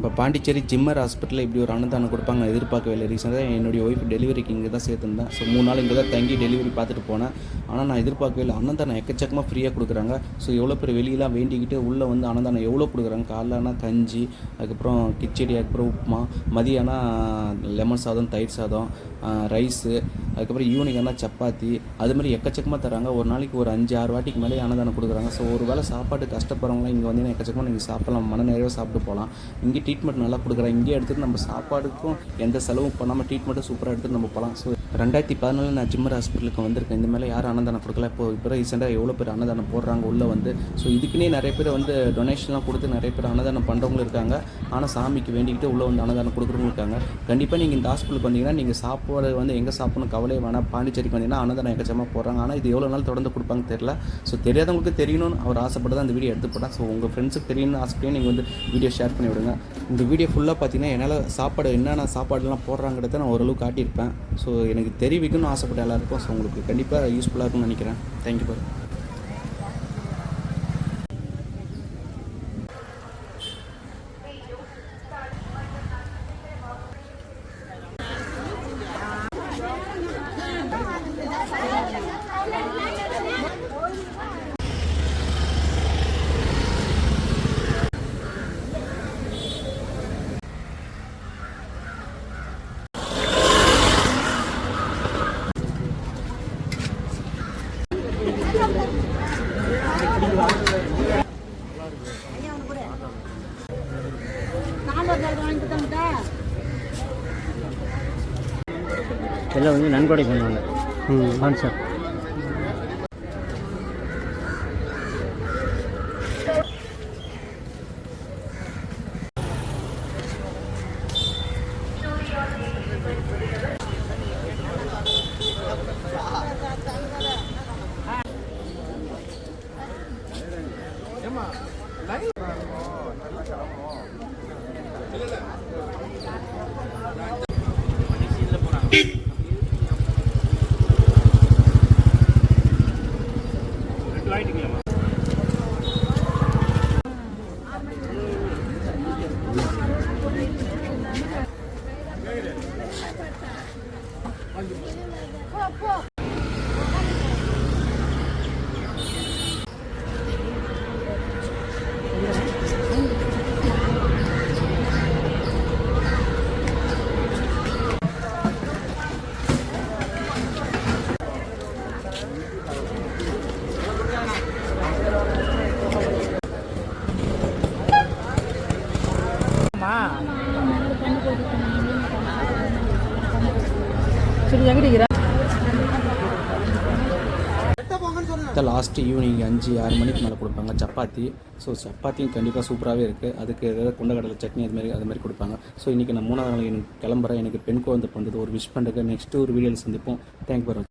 இப்போ பாண்டிச்சேரி ஜிம்மர் ஹாஸ்பிட்டலில் இப்படி ஒரு அன்னதானம் கொடுப்பாங்க நான் எதிர்பார்க்கவே இல்லை. ரீசெண்டாக என்னுடைய ஒய்ஃப் டெலிவரிக்கு இங்கே தான் சேர்த்துருந்தேன். ஸோ மூணு நாள் இங்கே தான் தங்கி டெலிவரி பார்த்துட்டு போனேன். ஆனால் நான் எதிர்பார்க்கவே இல்லை. அன்னதானம் எக்கச்சக்கமாக ஃப்ரீயாக கொடுக்குறாங்க. ஸோ எவ்வளோ பேர் வெளியெலாம் வேண்டிக்கிட்டு உள்ளே வந்து அன்னதானம் எவ்வளோ கொடுக்குறாங்க? காலைலனா கஞ்சி அதுக்கப்புறம் கிச்சடி அதுக்கப்புறம் உப்புமா மதியானா லெமன் சாதம் தயிர் சாதம் ரைஸு அதுக்கப்புறம் ஈவினிங் ஆனால் சப்பாத்தி. அது மாதிரி எக்கச்சக்கமாக தராங்க. ஒரு நாளைக்கு ஒரு அஞ்சு ஆறு வாட்டிக்கு மேலே அன்னதானம் கொடுக்குறாங்க. ஸோ ஒரு வேளை சாப்பாடு கஷ்டப்படுறவங்களாம் இங்கே வந்து எக்கச்சக்கமாக நீங்கள் சாப்பிடலாம். மன நிறைவாக சாப்பிட்டு போகலாம். இங்கே ட்ரீட்மெண்ட் நல்லா கொடுக்குறாங்க. இங்கே எடுத்துகிட்டு நம்ம சாப்பாடுக்கும் எந்த செலவும் பண்ணாமல் ட்ரீட்மெண்ட்டும் சூப்பராக எடுத்துகிட்டு நம்ம போகலாம். ஸோ ரெண்டாயிரத்தி பதினாலு நான் ஜிம்மர் ஹாஸ்பிட்டலுக்கு வந்திருக்கேன். இந்த மேலே யாரும் அன்னதானம் கொடுக்கல. இப்போ இப்போ ரீசெண்டாக எவ்வளோ பேர் அன்னதானம் போடுறாங்க உள்ளே வந்து. ஸோ இதுக்குன்னே நிறைய பேர் வந்து டொனேஷன்லாம் கொடுத்து நிறைய பேர் அன்னதானம் பண்ணுறவங்களும் இருக்காங்க. ஆனால் சாமிக்கு வேண்டிக்கிட்டு உள்ளே வந்து அன்னதானம் கொடுக்குறவங்களும் இருக்காங்க. கண்டிப்பாக நீங்கள் இந்த ஹாஸ்பிட்டலுக்கு வந்தீங்கன்னா நீங்கள் சாப்பாடு வந்து எங்கே சாப்பிடணும் கவலையே வேணாம். பாண்டிச்சேரிக்கு வந்தீங்கன்னா அன்னதானம் எக்கச்சமாக போடுறாங்க. ஆனால் இது எவ்வளோ நாள் தொடர்ந்து கொடுப்பாங்க தெரியல. ஸோ தெரியாதவங்களுக்கு தெரியணும்னு அவர் ஆசைப்பட்டு தான் அந்த வீடியோ எடுத்து போட்டேன் ஸோ உங்கள் ஃப்ரெண்ட்ஸுக்கு தெரியணும்னு ஆசைப்பட்டு நீங்கள் வந்து வீடியோ ஷேர் பண்ணி விடுங்க இந்த வீடியோ ஃபுல்லாக பார்த்தீங்கன்னா என்னால் சாப்பாடு என்னென்ன சாப்பாடுலாம் போடுறாங்கிறத நான் ஓரளவு காட்டியிருப்பேன். ஸோ எனக்கு தெரிவிக்கணும்னு ஆசைப்பட்ட எல்லாருக்கும் ஸோ உங்களுக்கு கண்டிப்பாக யூஸ்ஃபுல்லாக இருக்கும்னு நினைக்கிறேன். தேங்க்யூ பாரு எல்லாம் வந்து நன்கொடை பண்ணுவாங்க கான்செப்ட் சரி. 아, 푸어 푸어 லாஸ்ட் ஈவினிங் அஞ்சு ஆறு மணிக்கு மேலே கொடுப்பாங்க. சப்பாத்தி. ஸோ சப்பாத்தியும் கண்டிப்பாக சூப்பராகவே இருக்குது அதுக்கு ஏதாவது கொண்டக்கடலை சட்னி அது மாதிரி அது மாதிரி கொடுப்பாங்க. ஸோ இன்றைக்கி நான் மூணாவது நாள் எனக்கு கிளம்புறேன். எனக்கு பெண் குழந்தை பண்ணுறது ஒரு விஷ் பண்ணுறதுக்கு நெக்ஸ்ட்டு ஒரு வீடியோவில் சந்திப்போம். Thank for